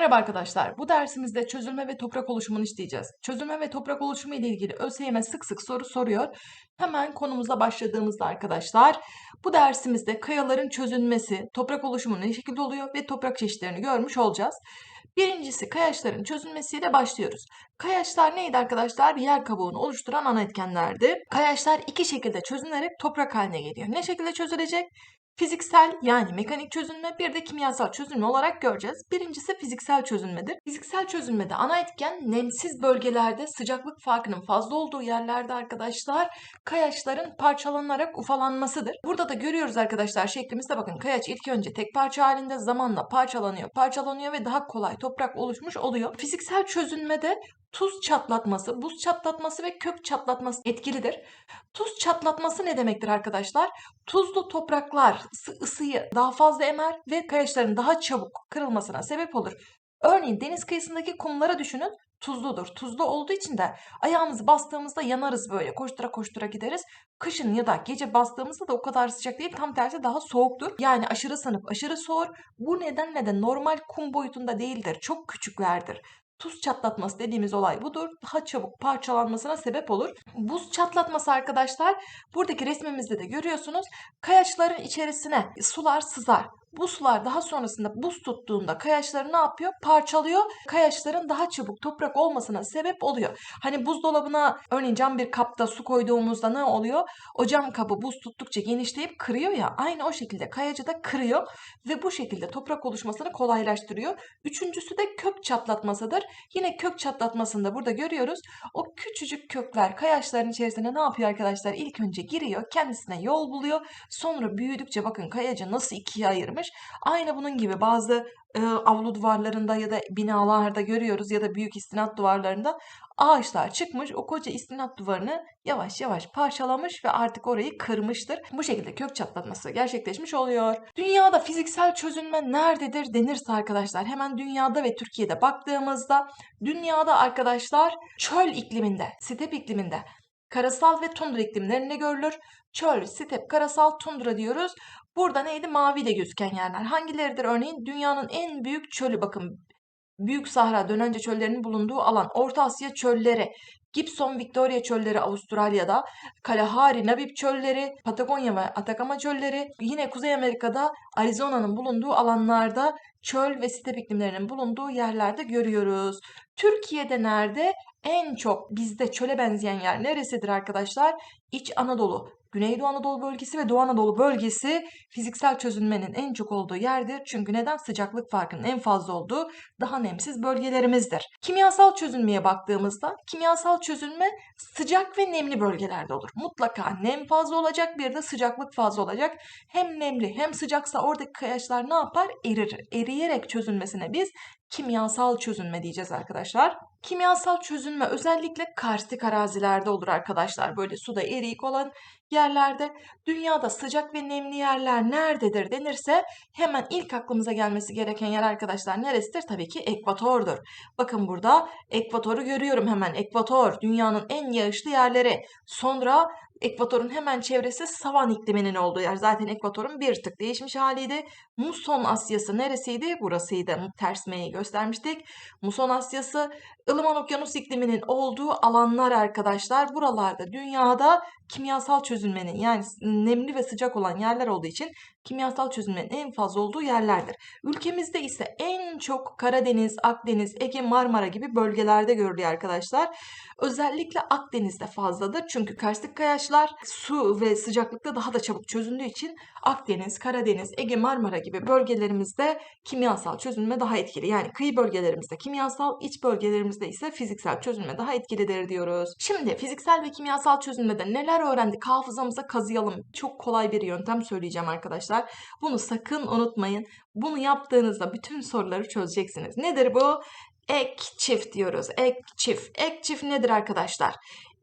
Merhaba arkadaşlar. Bu dersimizde çözülme ve toprak oluşumunu işleyeceğiz. Çözülme ve toprak oluşumu ile ilgili ÖSYM sık sık soru soruyor. Hemen konumuza başladığımızda arkadaşlar, bu dersimizde kayaların çözülmesi, toprak oluşumu ne şekilde oluyor ve toprak çeşitlerini görmüş olacağız. Birincisi kayaçların çözülmesiyle başlıyoruz. Kayaçlar neydi arkadaşlar? Yer kabuğunu oluşturan ana etkenlerdi. Kayaçlar iki şekilde çözünerek toprak haline geliyor. Ne şekilde çözülecek? Fiziksel yani mekanik çözünme bir de kimyasal çözünme olarak göreceğiz. Birincisi fiziksel çözünmedir. Fiziksel çözünmede ana etken nemsiz bölgelerde sıcaklık farkının fazla olduğu yerlerde arkadaşlar kayaçların parçalanarak ufalanmasıdır. Burada da görüyoruz arkadaşlar şeklimizde bakın kayaç ilk önce tek parça halinde zamanla parçalanıyor, parçalanıyor ve daha kolay toprak oluşmuş oluyor. Fiziksel çözünmede tuz çatlatması, buz çatlatması ve kök çatlatması etkilidir. Tuz çatlatması ne demektir arkadaşlar? Tuzlu topraklar ısı- ısıyı daha fazla emer ve kayaçların daha çabuk kırılmasına sebep olur. Örneğin deniz kıyısındaki kumlara düşünün tuzludur. Tuzlu olduğu için de ayağımızı bastığımızda yanarız böyle koştura koştura gideriz. Kışın ya da gece bastığımızda da o kadar sıcak değil tam tersi daha soğuktur. Yani aşırı sınıf aşırı soğur. Bu nedenle de normal kum boyutunda değildir. Çok küçüklerdir. Tuz çatlatması dediğimiz olay budur. Daha çabuk parçalanmasına sebep olur. Buz çatlatması arkadaşlar buradaki resmimizde de görüyorsunuz. Kayaçların içerisine sular sızar. Bu sular daha sonrasında buz tuttuğunda kayaçları ne yapıyor? Parçalıyor. Kayaçların daha çabuk toprak olmasına sebep oluyor. Hani buzdolabına örneğin cam bir kapta su koyduğumuzda ne oluyor? O cam kabı buz tuttukça genişleyip kırıyor ya. Aynı o şekilde kayacı da kırıyor ve bu şekilde toprak oluşmasını kolaylaştırıyor. Üçüncüsü de kök çatlatmasıdır. Yine kök çatlatmasında burada görüyoruz. O küçücük kökler kayaçların içerisine ne yapıyor arkadaşlar? İlk önce giriyor, kendisine yol buluyor. Sonra büyüdükçe bakın kayacı nasıl ikiye ayırmış. Aynı bunun gibi bazı e, avlu duvarlarında ya da binalarda görüyoruz ya da büyük istinat duvarlarında ağaçlar çıkmış. O koca istinat duvarını yavaş yavaş parçalamış ve artık orayı kırmıştır. Bu şekilde kök çatlatması gerçekleşmiş oluyor. Dünyada fiziksel çözünme nerededir denirse arkadaşlar hemen dünyada ve Türkiye'de baktığımızda dünyada arkadaşlar çöl ikliminde, step ikliminde karasal ve tundra iklimlerinde görülür. Çöl, step, karasal, tundra diyoruz. Burada neydi? Mavi de gözüken yerler. Hangileridir örneğin? Dünyanın en büyük çölü bakın. Büyük Sahra, Dönence çöllerinin bulunduğu alan. Orta Asya çölleri. Gibson Victoria çölleri Avustralya'da, Kalahari Nabib çölleri, Patagonya ve Atacama çölleri, yine Kuzey Amerika'da Arizona'nın bulunduğu alanlarda çöl ve step iklimlerinin bulunduğu yerlerde görüyoruz. Türkiye'de nerede? En çok bizde çöle benzeyen yer neresidir arkadaşlar? İç Anadolu, Güneydoğu Anadolu bölgesi ve Doğu Anadolu bölgesi fiziksel çözünmenin en çok olduğu yerdir. Çünkü neden? Sıcaklık farkının en fazla olduğu daha nemsiz bölgelerimizdir. Kimyasal çözünmeye baktığımızda kimyasal çözünme sıcak ve nemli bölgelerde olur. Mutlaka nem fazla olacak bir de sıcaklık fazla olacak. Hem nemli hem sıcaksa oradaki kayaçlar ne yapar? Erir. Eriyerek çözünmesine biz kimyasal çözünme diyeceğiz arkadaşlar. Kimyasal çözünme özellikle karstik arazilerde olur arkadaşlar. Böyle suda eriyik olan yerlerde. Dünyada sıcak ve nemli yerler nerededir denirse hemen ilk aklımıza gelmesi gereken yer arkadaşlar neresidir? Tabii ki ekvatordur. Bakın burada ekvatoru görüyorum hemen. Ekvator dünyanın en yağışlı yerleri. Sonra ekvatorun hemen çevresi savan ikliminin olduğu yer. Zaten ekvatorun bir tık değişmiş haliydi. Muson Asyası neresiydi? Burasıydı. Ters M'yi göstermiştik. Muson Asyası ılıman okyanus ikliminin olduğu alanlar arkadaşlar. Buralarda dünyada kimyasal çözülmenin yani nemli ve sıcak olan yerler olduğu için kimyasal çözülmenin en fazla olduğu yerlerdir. Ülkemizde ise en çok Karadeniz, Akdeniz, Ege, Marmara gibi bölgelerde görülüyor arkadaşlar. Özellikle Akdeniz'de fazladır. Çünkü karstik kayaçlar su ve sıcaklıkta daha da çabuk çözündüğü için Akdeniz, Karadeniz, Ege, Marmara gibi bölgelerimizde kimyasal çözünme daha etkili. Yani kıyı bölgelerimizde kimyasal, iç bölgelerimizde ise fiziksel çözünme daha etkilidir diyoruz. Şimdi fiziksel ve kimyasal çözünmede neler öğrendik hafızamıza kazıyalım. Çok kolay bir yöntem söyleyeceğim arkadaşlar. Bunu sakın unutmayın. Bunu yaptığınızda bütün soruları çözeceksiniz. Nedir bu? Ek çift diyoruz. Ek çift. Ek çift nedir arkadaşlar?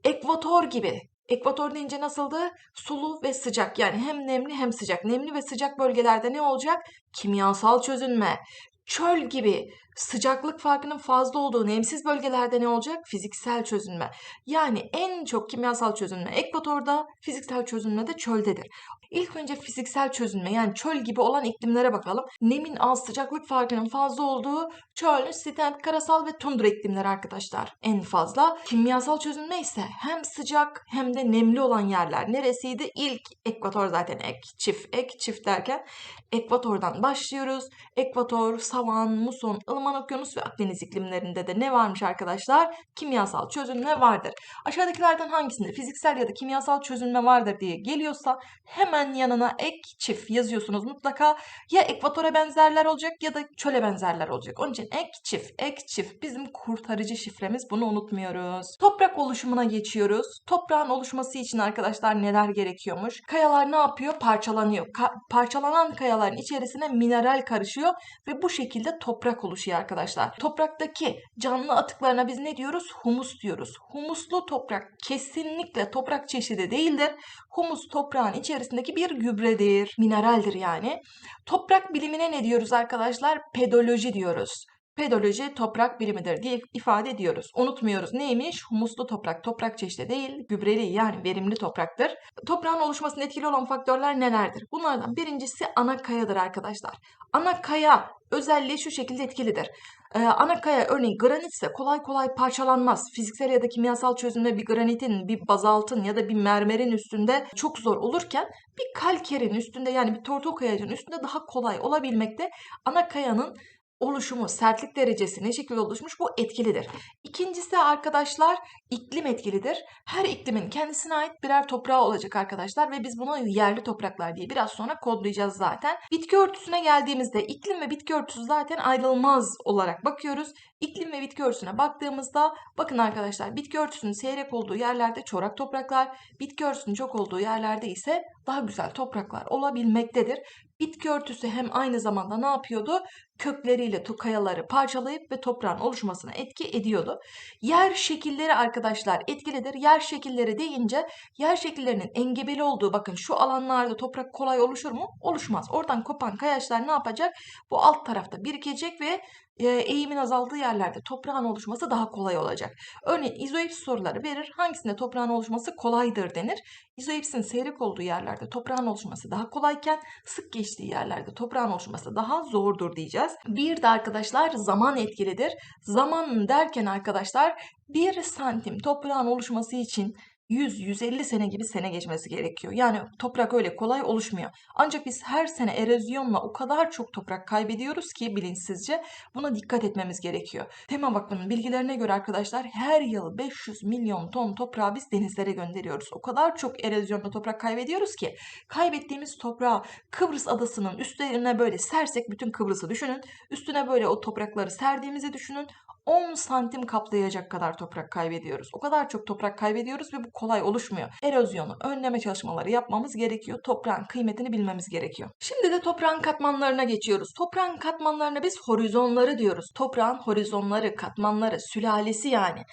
Ekvator gibi. Ekvator deyince nasıldı? Sulu ve sıcak. Yani hem nemli hem sıcak. Nemli ve sıcak bölgelerde ne olacak? Kimyasal çözünme. Çöl gibi sıcaklık farkının fazla olduğu nemsiz bölgelerde ne olacak? Fiziksel çözünme. Yani en çok kimyasal çözünme ekvatorda, fiziksel çözünme de çöldedir. İlk önce fiziksel çözünme yani çöl gibi olan iklimlere bakalım. Nemin az, sıcaklık farkının fazla olduğu çöl, steppe, karasal ve tundra iklimleri arkadaşlar en fazla. Kimyasal çözünme ise hem sıcak hem de nemli olan yerler. Neresiydi? İlk ekvator zaten ek, çift, ek, çift derken ekvatordan başlıyoruz. Ekvator, savan, muson, ılıman okyanus ve Akdeniz iklimlerinde de ne varmış arkadaşlar? Kimyasal çözünme vardır. Aşağıdakilerden hangisinde fiziksel ya da kimyasal çözünme vardır diye geliyorsa hemen yanına ek çift yazıyorsunuz mutlaka. Ya ekvatora benzerler olacak ya da çöle benzerler olacak. Onun için ek çift, ek çift bizim kurtarıcı şifremiz. Bunu unutmuyoruz. Toprak oluşumuna geçiyoruz. Toprağın oluşması için arkadaşlar neler gerekiyormuş? Kayalar ne yapıyor? Parçalanıyor. Ka- parçalanan kayaların içerisine mineral karışıyor ve bu şekilde toprak oluşuyor arkadaşlar. Topraktaki canlı atıklarına biz ne diyoruz? Humus diyoruz. Humuslu toprak kesinlikle toprak çeşidi değildir. Humus toprağın içerisindeki bir gübredir. Mineraldir yani. Toprak bilimine ne diyoruz arkadaşlar? Pedoloji diyoruz. Pedoloji toprak bilimidir diye ifade ediyoruz. Unutmuyoruz neymiş? Humuslu toprak, toprak çeşidi değil, gübreli yani verimli topraktır. Toprağın oluşmasında etkili olan faktörler nelerdir? Bunlardan birincisi ana kayadır arkadaşlar. Ana kaya özelliği şu şekilde etkilidir. Ee, ana kaya örneğin granitse kolay kolay parçalanmaz. Fiziksel ya da kimyasal çözümle bir granitin, bir bazaltın ya da bir mermerin üstünde çok zor olurken bir kalkerin üstünde yani bir tortul kayacın üstünde daha kolay olabilmekte. Ana kayanın oluşumu, sertlik derecesi ne şekilde oluşmuş bu etkilidir. İkincisi arkadaşlar iklim etkilidir. Her iklimin kendisine ait birer toprağı olacak arkadaşlar ve biz bunu yerli topraklar diye biraz sonra kodlayacağız zaten. Bitki örtüsüne geldiğimizde iklim ve bitki örtüsü zaten ayrılmaz olarak bakıyoruz. İklim ve bitki örtüsüne baktığımızda bakın arkadaşlar bitki örtüsünün seyrek olduğu yerlerde çorak topraklar, bitki örtüsünün çok olduğu yerlerde ise daha güzel topraklar olabilmektedir. Bitki örtüsü hem aynı zamanda ne yapıyordu? Kökleriyle kayaları parçalayıp ve toprağın oluşmasına etki ediyordu. Yer şekilleri arkadaşlar etkilidir. Yer şekilleri deyince yer şekillerinin engebeli olduğu bakın şu alanlarda toprak kolay oluşur mu? Oluşmaz. Oradan kopan kayaçlar ne yapacak? Bu alt tarafta birikecek ve eğimin azaldığı yerlerde toprağın oluşması daha kolay olacak. Örneğin izoips soruları verir. Hangisinde toprağın oluşması kolaydır denir. İzoipsin seyrek olduğu yerlerde toprağın oluşması daha kolayken sık geçtiği yerlerde toprağın oluşması daha zordur diyeceğiz. Bir de arkadaşlar zaman etkilidir. Zaman derken arkadaşlar 1 santim toprağın oluşması için 100-150 sene gibi sene geçmesi gerekiyor. Yani toprak öyle kolay oluşmuyor. Ancak biz her sene erozyonla o kadar çok toprak kaybediyoruz ki bilinçsizce buna dikkat etmemiz gerekiyor. Tema Vakfı'nın bilgilerine göre arkadaşlar her yıl 500 milyon ton toprağı biz denizlere gönderiyoruz. O kadar çok erozyonla toprak kaybediyoruz ki kaybettiğimiz toprağı Kıbrıs adasının üstlerine böyle sersek bütün Kıbrıs'ı düşünün. Üstüne böyle o toprakları serdiğimizi düşünün. 10 santim kaplayacak kadar toprak kaybediyoruz. O kadar çok toprak kaybediyoruz ve bu kolay oluşmuyor. Erozyonu önleme çalışmaları yapmamız gerekiyor. Toprağın kıymetini bilmemiz gerekiyor. Şimdi de toprağın katmanlarına geçiyoruz. Toprağın katmanlarına biz horizonları diyoruz. Toprağın horizonları, katmanları, sülalesi yani.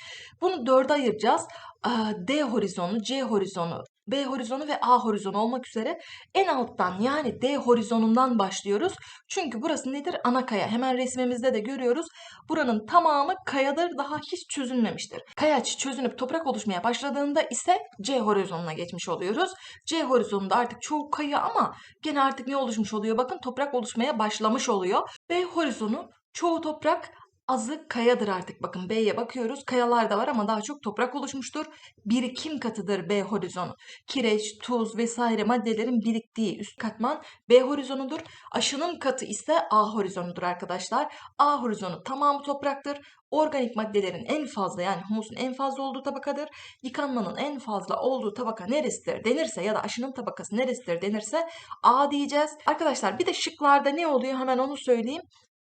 Bunu dörde ayıracağız. D horizonu, C horizonu, B horizonu ve A horizonu olmak üzere en alttan yani D horizonundan başlıyoruz. Çünkü burası nedir? Ana kaya. Hemen resmimizde de görüyoruz. Buranın tamamı kayadır. Daha hiç çözünmemiştir. Kayaç çözünüp toprak oluşmaya başladığında ise C horizonuna geçmiş oluyoruz. C horizonunda artık çoğu kaya ama gene artık ne oluşmuş oluyor? Bakın toprak oluşmaya başlamış oluyor. B horizonu çoğu toprak Azı kayadır artık. Bakın B'ye bakıyoruz. Kayalar da var ama daha çok toprak oluşmuştur. Birikim katıdır B horizonu. Kireç, tuz vesaire maddelerin biriktiği üst katman B horizonudur. Aşınım katı ise A horizonudur arkadaşlar. A horizonu tamamı topraktır. Organik maddelerin en fazla yani humusun en fazla olduğu tabakadır. Yıkanmanın en fazla olduğu tabaka neresidir denirse ya da aşınım tabakası neresidir denirse A diyeceğiz. Arkadaşlar bir de şıklarda ne oluyor hemen onu söyleyeyim.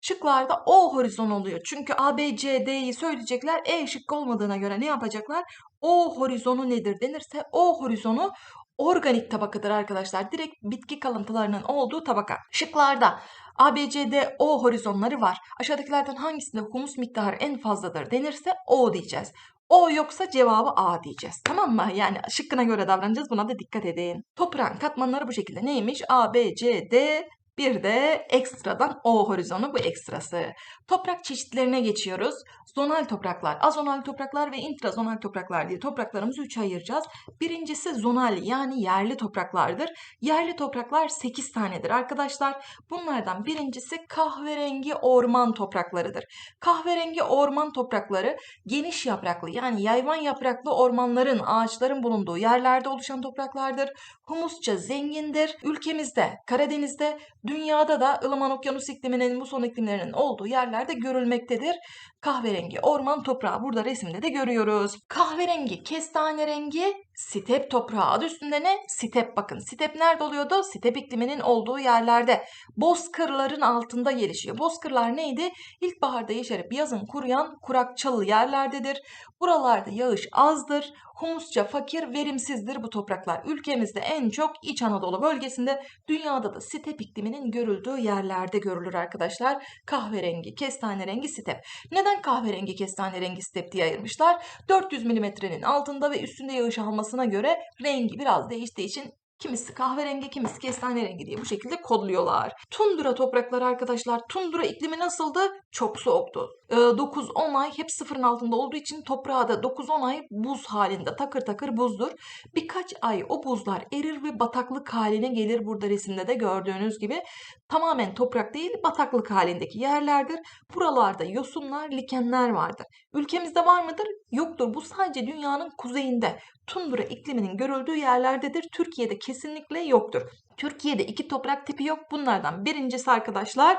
Şıklarda O horizon oluyor. Çünkü A, B, C, D'yi söyleyecekler. E şıkkı olmadığına göre ne yapacaklar? O horizonu nedir denirse O horizonu organik tabakadır arkadaşlar. Direkt bitki kalıntılarının olduğu tabaka. Şıklarda A, B, C, D, O horizonları var. Aşağıdakilerden hangisinde humus miktarı en fazladır denirse O diyeceğiz. O yoksa cevabı A diyeceğiz. Tamam mı? Yani şıkkına göre davranacağız. Buna da dikkat edin. Toprağın katmanları bu şekilde. Neymiş? A, B, C, D, Bir de ekstradan O horizonu bu ekstrası. Toprak çeşitlerine geçiyoruz. Zonal topraklar, azonal topraklar ve intrazonal topraklar diye topraklarımızı üçe ayıracağız. Birincisi zonal yani yerli topraklardır. Yerli topraklar 8 tanedir arkadaşlar. Bunlardan birincisi kahverengi orman topraklarıdır. Kahverengi orman toprakları geniş yapraklı yani yayvan yapraklı ormanların, ağaçların bulunduğu yerlerde oluşan topraklardır. Humusça zengindir. Ülkemizde, Karadeniz'de, dünyada da ılıman okyanus ikliminin, muson iklimlerinin olduğu yerlerde görülmektedir. Kahverengi orman toprağı burada resimde de görüyoruz. Kahverengi, kestane rengi step toprağı. Adı üstünde ne? Step bakın. Step nerede oluyordu? Step ikliminin olduğu yerlerde. Bozkırların altında gelişiyor. Bozkırlar neydi? İlkbaharda yeşerip yazın kuruyan kurakçalı yerlerdedir. Buralarda yağış azdır. Humusça fakir, verimsizdir bu topraklar. Ülkemizde en çok İç Anadolu bölgesinde, dünyada da step ikliminin görüldüğü yerlerde görülür arkadaşlar. Kahverengi, kestane rengi step. Neden kahverengi, kestane rengi step diye ayırmışlar? 400 milimetrenin altında ve üstünde yağış almasına göre rengi biraz değiştiği için Kimisi kahverengi, kimisi kestane rengi diye bu şekilde kodluyorlar. Tundra toprakları arkadaşlar. Tundra iklimi nasıldı? Çok soğuktu. Ee, 9-10 ay hep sıfırın altında olduğu için toprağı da 9-10 ay buz halinde takır takır buzdur. Birkaç ay o buzlar erir ve bataklık haline gelir burada resimde de gördüğünüz gibi. Tamamen toprak değil bataklık halindeki yerlerdir. Buralarda yosunlar, likenler vardır. Ülkemizde var mıdır? Yoktur. Bu sadece dünyanın kuzeyinde tundra ikliminin görüldüğü yerlerdedir. Türkiye'de kesinlikle yoktur. Türkiye'de iki toprak tipi yok. Bunlardan birincisi arkadaşlar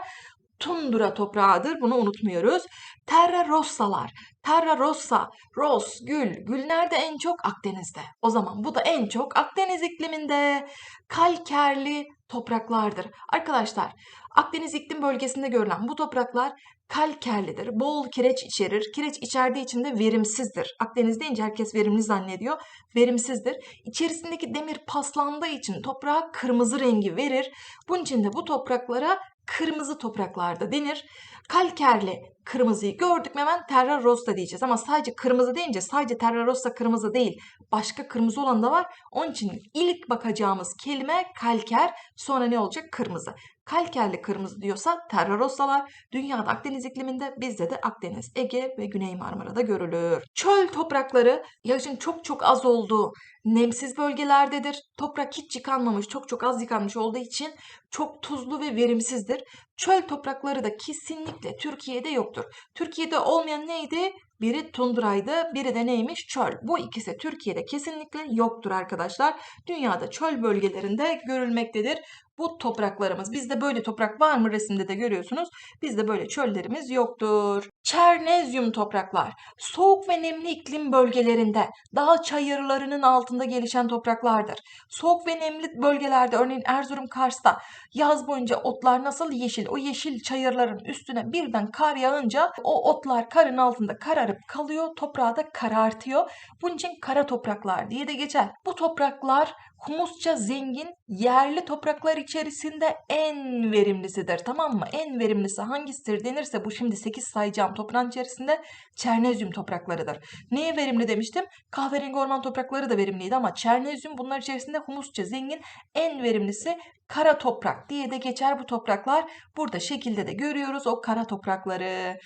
tundra toprağıdır. Bunu unutmuyoruz. Terra rossalar. Terra rossa, ros, gül. Gül nerede en çok? Akdeniz'de. O zaman bu da en çok Akdeniz ikliminde. Kalkerli topraklardır. Arkadaşlar Akdeniz iklim bölgesinde görülen bu topraklar kalkerlidir. Bol kireç içerir. Kireç içerdiği için de verimsizdir. Akdeniz deyince herkes verimli zannediyor. Verimsizdir. İçerisindeki demir paslandığı için toprağa kırmızı rengi verir. Bunun için de bu topraklara kırmızı topraklarda denir. Kalkerli kırmızıyı gördük mü hemen terra rossa diyeceğiz. Ama sadece kırmızı deyince sadece terra rossa kırmızı değil. Başka kırmızı olan da var. Onun için ilk bakacağımız kelime kalker sonra ne olacak? Kırmızı. Kalkerli kırmızı diyorsa terra rossalar dünyada Akdeniz ikliminde bizde de Akdeniz, Ege ve Güney Marmara'da görülür. Çöl toprakları yağışın çok çok az olduğu nemsiz bölgelerdedir. Toprak hiç yıkanmamış, çok çok az yıkanmış olduğu için çok tuzlu ve verimsizdir. Çöl toprakları da kesinlikle Türkiye'de yoktur. Türkiye'de olmayan neydi? Biri tundraydı, biri de neymiş? Çöl. Bu ikisi Türkiye'de kesinlikle yoktur arkadaşlar. Dünyada çöl bölgelerinde görülmektedir bu topraklarımız. Bizde böyle toprak var mı resimde de görüyorsunuz. Bizde böyle çöllerimiz yoktur. Çernezyum topraklar. Soğuk ve nemli iklim bölgelerinde dağ çayırlarının altında gelişen topraklardır. Soğuk ve nemli bölgelerde örneğin Erzurum, Kars'ta yaz boyunca otlar nasıl yeşil? O yeşil çayırların üstüne birden kar yağınca o otlar karın altında kararıp kalıyor. Toprağı da karartıyor. Bunun için kara topraklar diye de geçer. Bu topraklar humusça zengin yerli topraklar içerisinde en verimlisidir tamam mı? En verimlisi hangisidir denirse bu şimdi 8 sayacağım toprağın içerisinde çernezyum topraklarıdır. Neye verimli demiştim? Kahverengi orman toprakları da verimliydi ama çernezyum bunlar içerisinde humusça zengin en verimlisi kara toprak diye de geçer bu topraklar. Burada şekilde de görüyoruz o kara toprakları.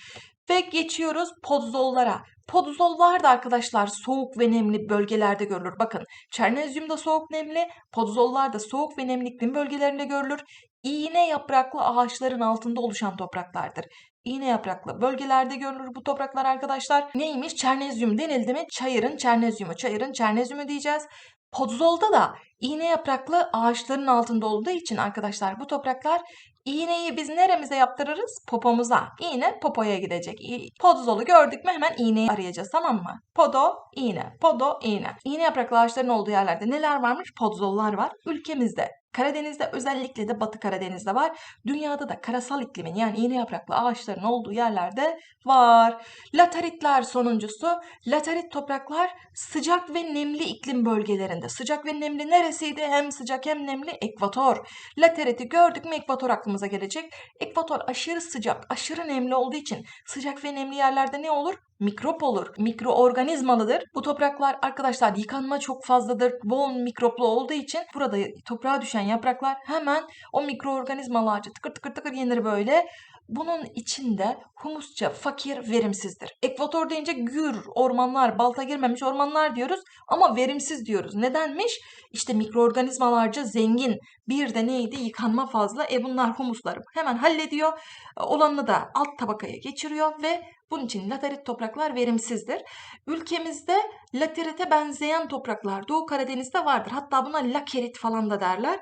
Ve geçiyoruz podzollara. Podzollar da arkadaşlar soğuk ve nemli bölgelerde görülür. Bakın çernezyum da soğuk nemli, podzollar da soğuk ve nemli iklim bölgelerinde görülür. İğne yapraklı ağaçların altında oluşan topraklardır. İğne yapraklı bölgelerde görülür bu topraklar arkadaşlar. Neymiş? Çernezyum denildi mi? Çayırın çernezyumu, çayırın çernezyumu diyeceğiz. Podzolda da iğne yapraklı ağaçların altında olduğu için arkadaşlar bu topraklar iğneyi biz neremize yaptırırız? Popomuza. İğne popoya gidecek. Podzolu gördük mü hemen iğneyi arayacağız tamam mı? Podo, iğne, podo, iğne. İğne yapraklı ağaçların olduğu yerlerde neler varmış? Podzollar var. Ülkemizde Karadeniz'de özellikle de Batı Karadeniz'de var. Dünyada da karasal iklimin yani iğne yapraklı ağaçların olduğu yerlerde var. Lateritler sonuncusu. Laterit topraklar sıcak ve nemli iklim bölgelerinde. Sıcak ve nemli neresiydi? Hem sıcak hem nemli ekvator. Lateriti gördük mü ekvator aklımıza gelecek. Ekvator aşırı sıcak, aşırı nemli olduğu için sıcak ve nemli yerlerde ne olur? mikrop olur. Mikroorganizmalıdır. Bu topraklar arkadaşlar yıkanma çok fazladır. Bol mikroplu olduğu için burada toprağa düşen yapraklar hemen o mikroorganizmalarca tıkır tıkır tıkır yenir böyle. Bunun içinde humusça fakir, verimsizdir. Ekvator deyince gür ormanlar, balta girmemiş ormanlar diyoruz ama verimsiz diyoruz. Nedenmiş? İşte mikroorganizmalarca zengin. Bir de neydi? Yıkanma fazla. E bunlar humusları hemen hallediyor. Olanını da alt tabakaya geçiriyor ve bunun için laterit topraklar verimsizdir. Ülkemizde laterite benzeyen topraklar Doğu Karadeniz'de vardır. Hatta buna lakerit falan da derler.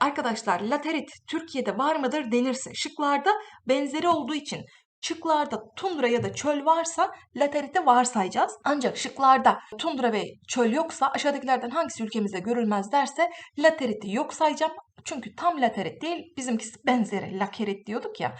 Arkadaşlar laterit Türkiye'de var mıdır denirse şıklarda benzeri olduğu için şıklarda tundra ya da çöl varsa laterite varsayacağız. Ancak şıklarda tundra ve çöl yoksa aşağıdakilerden hangisi ülkemizde görülmez derse lateriti yok sayacağım. Çünkü tam laterit değil bizimkisi benzeri lakerit diyorduk ya.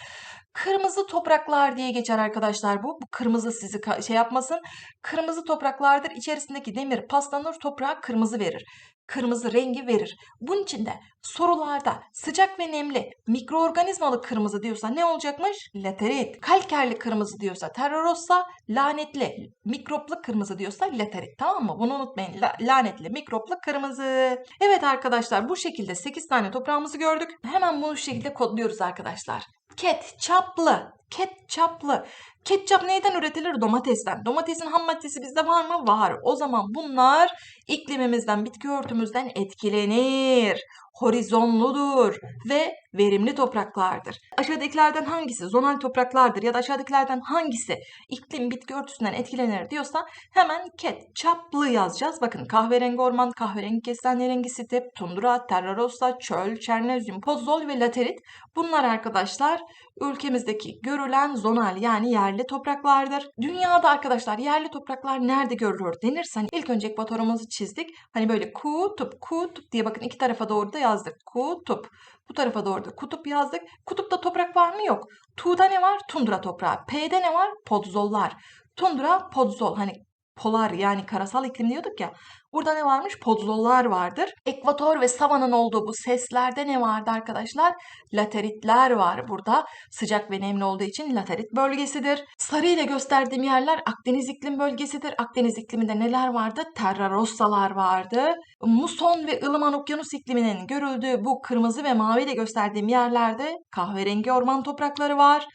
Kırmızı topraklar diye geçer arkadaşlar bu. Bu kırmızı sizi şey yapmasın. Kırmızı topraklardır. İçerisindeki demir paslanır toprağa kırmızı verir. Kırmızı rengi verir. Bunun için de sorularda sıcak ve nemli mikroorganizmalı kırmızı diyorsa ne olacakmış? Laterit. Kalkerli kırmızı diyorsa terrorossa, lanetli mikroplu kırmızı diyorsa laterit. Tamam mı? Bunu unutmayın. La- lanetli mikroplu kırmızı. Evet arkadaşlar bu şekilde 8 tane toprağımızı gördük. Hemen bunu şekilde kodluyoruz arkadaşlar. Ketçaplı. Ketçaplı. Ketçap neyden üretilir? Domatesten. Domatesin ham maddesi bizde var mı? Var. O zaman bunlar iklimimizden, bitki örtümüzden etkilenir. Horizonludur ve verimli topraklardır. Aşağıdakilerden hangisi zonal topraklardır ya da aşağıdakilerden hangisi iklim bitki örtüsünden etkilenir diyorsa hemen ketçaplı yazacağız. Bakın kahverengi orman, kahverengi kestanerengi step, tundra, terrarossa, çöl, çernozyum, pozol ve laterit. Bunlar arkadaşlar ülkemizdeki görülen zonal yani yerli topraklardır. Dünyada arkadaşlar yerli topraklar nerede görülür denirse hani ilk önce ekvatorumuzu çizdik. Hani böyle kutup kutup diye bakın iki tarafa doğru da yazdık. Kutup. Bu tarafa doğru da kutup yazdık. Kutupta toprak var mı? Yok. Tu'da ne var? Tundra toprağı. P'de ne var? Podzollar. Tundra, podzol. Hani polar yani karasal iklim diyorduk ya. Burada ne varmış? Podzollar vardır. Ekvator ve savanın olduğu bu seslerde ne vardı arkadaşlar? Lateritler var burada. Sıcak ve nemli olduğu için laterit bölgesidir. Sarı ile gösterdiğim yerler Akdeniz iklim bölgesidir. Akdeniz ikliminde neler vardı? Terrarossalar vardı. Muson ve ılıman okyanus ikliminin görüldüğü bu kırmızı ve mavi ile gösterdiğim yerlerde kahverengi orman toprakları var.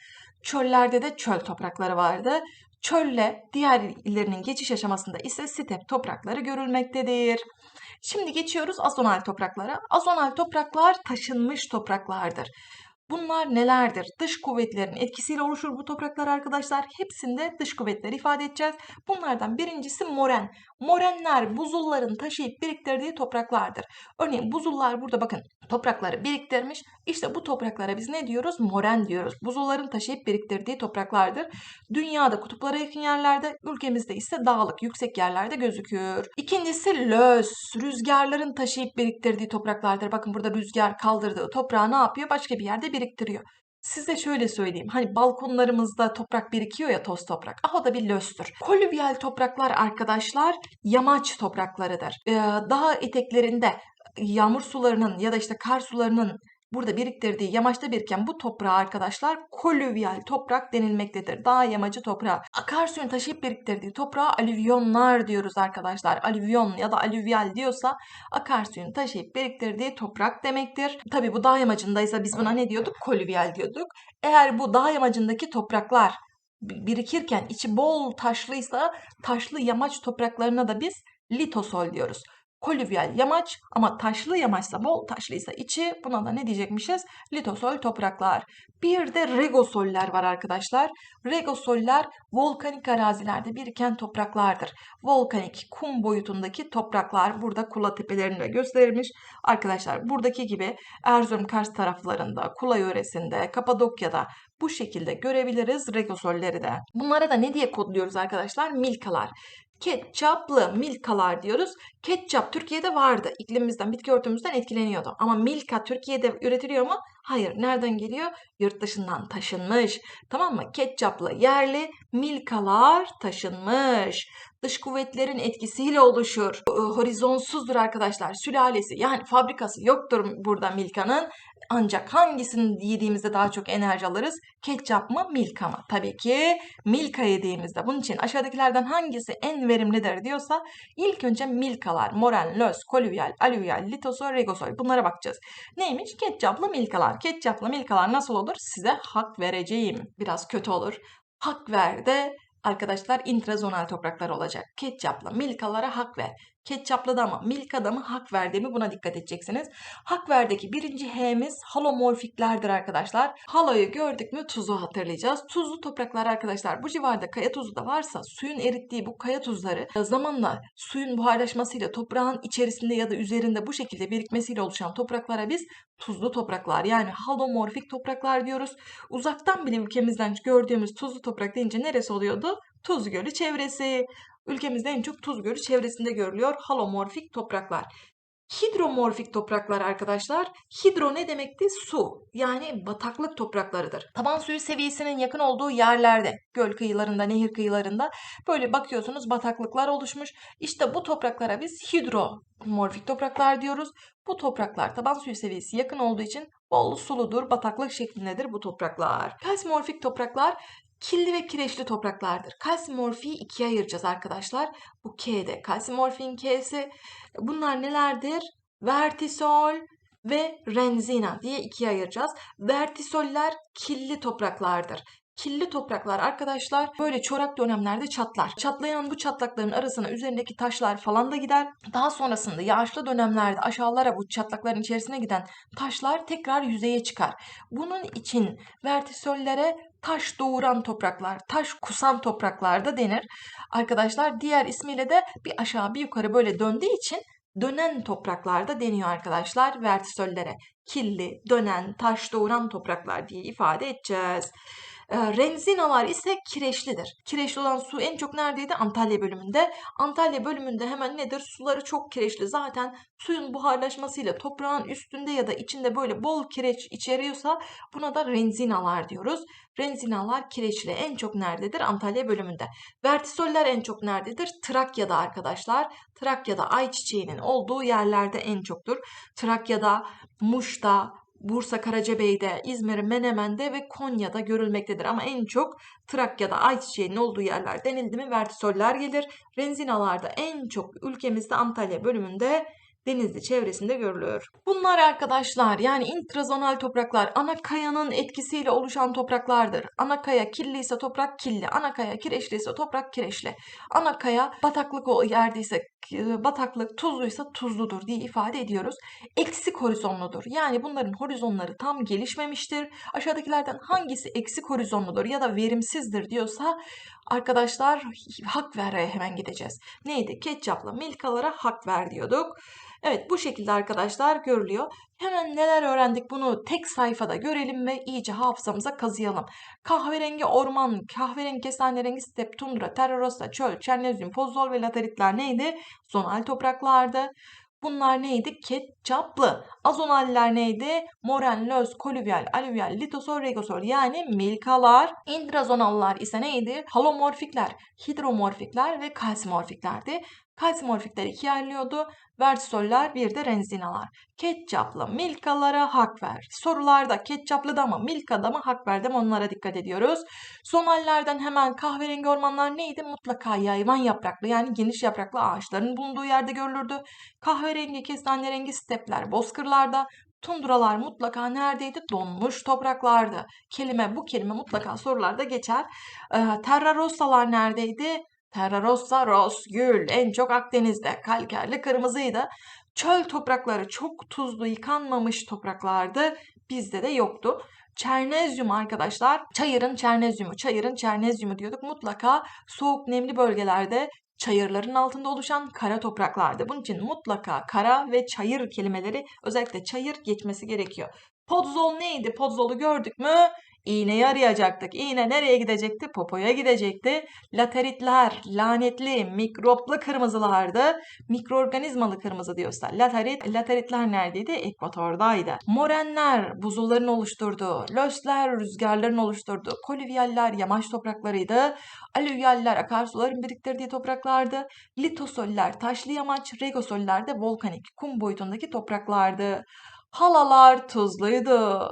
Çöllerde de çöl toprakları vardı. Çölle diğer illerinin geçiş aşamasında ise step toprakları görülmektedir. Şimdi geçiyoruz azonal topraklara. Azonal topraklar taşınmış topraklardır. Bunlar nelerdir? Dış kuvvetlerin etkisiyle oluşur bu topraklar arkadaşlar. Hepsinde dış kuvvetler ifade edeceğiz. Bunlardan birincisi moren. Morenler buzulların taşıyıp biriktirdiği topraklardır. Örneğin buzullar burada bakın toprakları biriktirmiş. İşte bu topraklara biz ne diyoruz? Moren diyoruz. Buzulların taşıyıp biriktirdiği topraklardır. Dünyada kutuplara yakın yerlerde, ülkemizde ise dağlık, yüksek yerlerde gözükür. İkincisi löz, rüzgarların taşıyıp biriktirdiği topraklardır. Bakın burada rüzgar kaldırdığı toprağı ne yapıyor? Başka bir yerde biriktiriyor. Size şöyle söyleyeyim. Hani balkonlarımızda toprak birikiyor ya toz toprak. Ah da bir löstür. Kolüvyal topraklar arkadaşlar yamaç topraklarıdır. Ee, dağ eteklerinde yağmur sularının ya da işte kar sularının burada biriktirdiği yamaçta biriken bu toprağa arkadaşlar kolüvyal toprak denilmektedir. Dağ yamacı toprağı. Akarsuyun taşıyıp biriktirdiği toprağa alüvyonlar diyoruz arkadaşlar. Alüvyon ya da alüvyal diyorsa akarsuyun taşıyıp biriktirdiği toprak demektir. Tabi bu dağ yamacındaysa biz buna ne diyorduk? Kolüvyal diyorduk. Eğer bu dağ yamacındaki topraklar bi- birikirken içi bol taşlıysa taşlı yamaç topraklarına da biz litosol diyoruz. Kolüvyal yamaç ama taşlı yamaçsa bol taşlıysa içi buna da ne diyecekmişiz? Litosol topraklar. Bir de regosoller var arkadaşlar. Regosoller volkanik arazilerde biriken topraklardır. Volkanik kum boyutundaki topraklar burada Kula tepelerinde gösterilmiş. Arkadaşlar buradaki gibi Erzurum Kars taraflarında, Kula yöresinde, Kapadokya'da bu şekilde görebiliriz regosolleri de. Bunlara da ne diye kodluyoruz arkadaşlar? Milkalar. Ketçaplı milkalar diyoruz. Ketçap Türkiye'de vardı. İklimimizden, bitki örtümüzden etkileniyordu. Ama milka Türkiye'de üretiliyor mu? Hayır, nereden geliyor? Yurt dışından taşınmış. Tamam mı? Ketçaplı yerli milkalar taşınmış. Dış kuvvetlerin etkisiyle oluşur. Horizonsuzdur arkadaşlar. Sülalesi yani fabrikası yoktur burada Milka'nın. Ancak hangisini yediğimizde daha çok enerji alırız? Ketçap mı, Milka mı? Tabii ki Milka yediğimizde. Bunun için aşağıdakilerden hangisi en verimlidir diyorsa ilk önce Milkalar, Moren, Lös, Kolüvyal, Alüvyal, Litosol, Regosol bunlara bakacağız. Neymiş? Ketçaplı Milkalar. Ketçaplı Milkalar nasıl olur? Size hak vereceğim. Biraz kötü olur. Hak ver de arkadaşlar intrazonal topraklar olacak. Ketçaplı Milkalara hak ver. Ketçaplı da mı, Milka'da mı hak verdiğimi buna dikkat edeceksiniz. Hak verdeki birinci H'miz halomorfiklerdir arkadaşlar. Haloyu gördük mü tuzu hatırlayacağız. Tuzlu topraklar arkadaşlar bu civarda kaya tuzu da varsa suyun erittiği bu kaya tuzları e, zamanla suyun buharlaşmasıyla toprağın içerisinde ya da üzerinde bu şekilde birikmesiyle oluşan topraklara biz tuzlu topraklar yani halomorfik topraklar diyoruz. Uzaktan bile ülkemizden gördüğümüz tuzlu toprak deyince neresi oluyordu? Tuz Gölü çevresi. Ülkemizde en çok Tuz Gölü çevresinde görülüyor halomorfik topraklar. Hidromorfik topraklar arkadaşlar. Hidro ne demekti? Su. Yani bataklık topraklarıdır. Taban suyu seviyesinin yakın olduğu yerlerde, göl kıyılarında, nehir kıyılarında böyle bakıyorsunuz bataklıklar oluşmuş. İşte bu topraklara biz hidromorfik topraklar diyoruz. Bu topraklar taban suyu seviyesi yakın olduğu için bol suludur, bataklık şeklindedir bu topraklar. Kalsimorfik topraklar Killi ve kireçli topraklardır. Kalsimorfiyi ikiye ayıracağız arkadaşlar. Bu K'de kalsimorfin K'si. Bunlar nelerdir? Vertisol ve renzina diye ikiye ayıracağız. Vertisoller killi topraklardır. Killi topraklar arkadaşlar böyle çorak dönemlerde çatlar. Çatlayan bu çatlakların arasına üzerindeki taşlar falan da gider. Daha sonrasında yağışlı dönemlerde aşağılara bu çatlakların içerisine giden taşlar tekrar yüzeye çıkar. Bunun için vertisollere taş doğuran topraklar, taş kusan topraklar da denir. Arkadaşlar diğer ismiyle de bir aşağı bir yukarı böyle döndüğü için dönen topraklarda deniyor arkadaşlar vertisollere. Killi, dönen, taş doğuran topraklar diye ifade edeceğiz. E, renzinalar ise kireçlidir. Kireçli olan su en çok neredeydi? Antalya bölümünde. Antalya bölümünde hemen nedir? Suları çok kireçli. Zaten suyun buharlaşmasıyla toprağın üstünde ya da içinde böyle bol kireç içeriyorsa buna da renzinalar diyoruz. Renzinalar kireçli en çok nerededir? Antalya bölümünde. Vertisoller en çok nerededir? Trakya'da arkadaşlar. Trakya'da ayçiçeğinin olduğu yerlerde en çoktur. Trakya'da, Muş'ta, Bursa Karacabey'de, İzmir Menemen'de ve Konya'da görülmektedir. Ama en çok Trakya'da ayçiçeğinin olduğu yerler denildi mi vertisoller gelir. Renzinalarda en çok ülkemizde Antalya bölümünde Denizli çevresinde görülüyor. Bunlar arkadaşlar yani intrazonal topraklar ana kayanın etkisiyle oluşan topraklardır. Ana kaya kirli ise toprak kirli, ana kaya kireçli ise toprak kireçli. Ana kaya bataklık yerdeyse bataklık tuzluysa tuzludur diye ifade ediyoruz. Eksik horizonludur. Yani bunların horizonları tam gelişmemiştir. Aşağıdakilerden hangisi eksik horizonludur ya da verimsizdir diyorsa arkadaşlar hak vermeye hemen gideceğiz. Neydi? Ketçapla milkalara hak ver diyorduk. Evet bu şekilde arkadaşlar görülüyor. Hemen neler öğrendik bunu tek sayfada görelim ve iyice hafızamıza kazıyalım. Kahverengi orman, kahverengi kestanerengi step, tundra, terrarossa, çöl, çernezyum, pozol ve lateritler neydi? Zonal topraklardı. Bunlar neydi? Ketçaplı. Azonaller neydi? Moren, löz, kolüvyal, alüvyal, litosol, regosol yani milkalar. Intrazonallar ise neydi? Halomorfikler, hidromorfikler ve kalsimorfiklerdi. Kalsimorfikler ikiye ayrılıyordu. Vertisoller bir de renzinalar. Ketçaplı milkalara hak ver. Sorularda ketçaplı da mı milkada mı hak verdim onlara dikkat ediyoruz. Sonallerden hemen kahverengi ormanlar neydi? Mutlaka yayvan yapraklı yani geniş yapraklı ağaçların bulunduğu yerde görülürdü. Kahverengi kestanerengi stepler bozkırlarda, Tundralar mutlaka neredeydi? Donmuş topraklardı. Kelime bu kelime mutlaka sorularda geçer. Ee, terrarossalar neredeydi? Terrarossa ros, gül en çok Akdeniz'de kalkerli kırmızıydı. Çöl toprakları çok tuzlu yıkanmamış topraklardı. Bizde de yoktu. Çernezyum arkadaşlar çayırın çernezyumu, çayırın çernezyumu diyorduk. Mutlaka soğuk nemli bölgelerde çayırların altında oluşan kara topraklardı. Bunun için mutlaka kara ve çayır kelimeleri özellikle çayır geçmesi gerekiyor. Podzol neydi? Podzol'u gördük mü? İğneyi arayacaktık. İğne nereye gidecekti? Popoya gidecekti. Lateritler, lanetli, mikroplu kırmızılardı. Mikroorganizmalı kırmızı diyorsa laterit. Lateritler neredeydi? Ekvatordaydı. Morenler buzulların oluşturduğu. Lösler rüzgarların oluşturduğu. Kolüvyaller yamaç topraklarıydı. Alüvyaller akarsuların biriktirdiği topraklardı. Litosoller taşlı yamaç, regosoller de volkanik kum boyutundaki topraklardı. Halalar tuzluydu.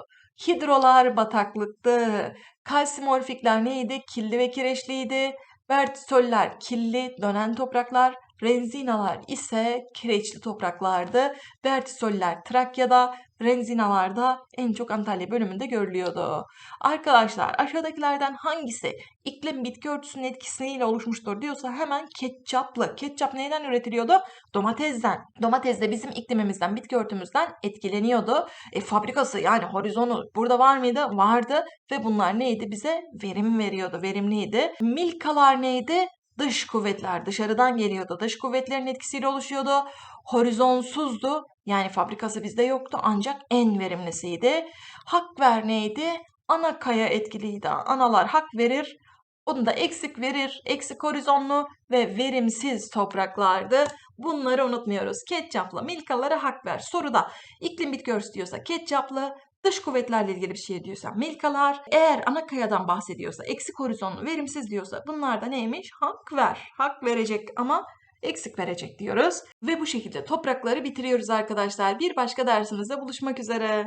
Hidrolar bataklıktı. Kalsimorfikler neydi? Killi ve kireçliydi. Vertisoller killi, dönen topraklar. Renzinalar ise kireçli topraklardı. Vertisoller Trakya'da, renzinalar da en çok Antalya bölümünde görülüyordu. Arkadaşlar aşağıdakilerden hangisi iklim bitki örtüsünün etkisiyle oluşmuştur diyorsa hemen ketçaplı. Ketçap neyden üretiliyordu? Domatesden. Domates de bizim iklimimizden, bitki örtümüzden etkileniyordu. E, fabrikası yani horizonu burada var mıydı? Vardı ve bunlar neydi? Bize verim veriyordu, verimliydi. Milkalar neydi? Dış kuvvetler dışarıdan geliyordu. Dış kuvvetlerin etkisiyle oluşuyordu. Horizonsuzdu. Yani fabrikası bizde yoktu ancak en verimlisiydi. Hak ver neydi? Ana kaya etkiliydi. Analar hak verir. Onu da eksik verir. Eksik horizonlu ve verimsiz topraklardı. Bunları unutmuyoruz. Ketçaplı milkalara hak ver. Soruda iklim bitki örtüsü diyorsa ketçaplı, dış kuvvetlerle ilgili bir şey diyorsa milkalar, eğer ana kayadan bahsediyorsa eksik horizonlu, verimsiz diyorsa bunlar da neymiş? Hak ver. Hak verecek ama eksik verecek diyoruz. Ve bu şekilde toprakları bitiriyoruz arkadaşlar. Bir başka dersimizde buluşmak üzere.